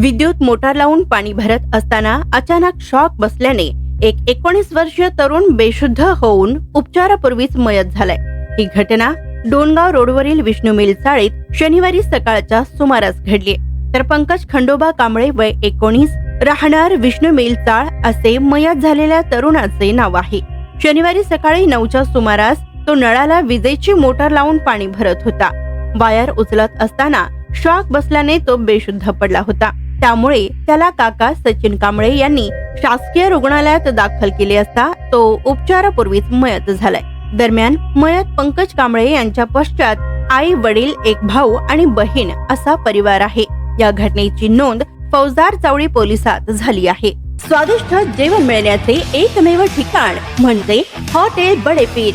विद्युत मोटार लावून पाणी भरत असताना अचानक शॉक बसल्याने एक एकोणीस वर्षीय तरुण बेशुद्ध होऊन उपचारापूर्वीच मयत झालाय. ही घटना डोणगाव रोडवरील विष्णू मिल चाळीत शनिवारी सकाळच्या सुमारास घडली तर पंकज खंडोबा कांबळे वय एकोणीस राहणार विष्णू मिल चाळ असे मयत झालेल्या तरुणाचे नाव आहे. शनिवारी सकाळी नऊच्या सुमारास तो नळाला विजेची मोटार लावून पाणी भरत होता. वायर उचलत असताना शॉक बसल्याने तो बेशुद्ध पडला होता. त्यामुळे त्याला काका सचिन कांबळे यांनी शासकीय रुग्णालयात दाखल केले असता तो उपचारापूर्वीच मयत झालाय. दरम्यान मयत पंकज कांबळे यांच्या पश्चात आई वडील एक भाऊ आणि बहीण असा परिवार आहे. या घटनेची नोंद फौजदार चावळी पोलिसात झाली आहे. स्वादिष्ट जेवण मिळण्याचे एकमेव ठिकाण म्हणजे हॉटेल बडेपीर.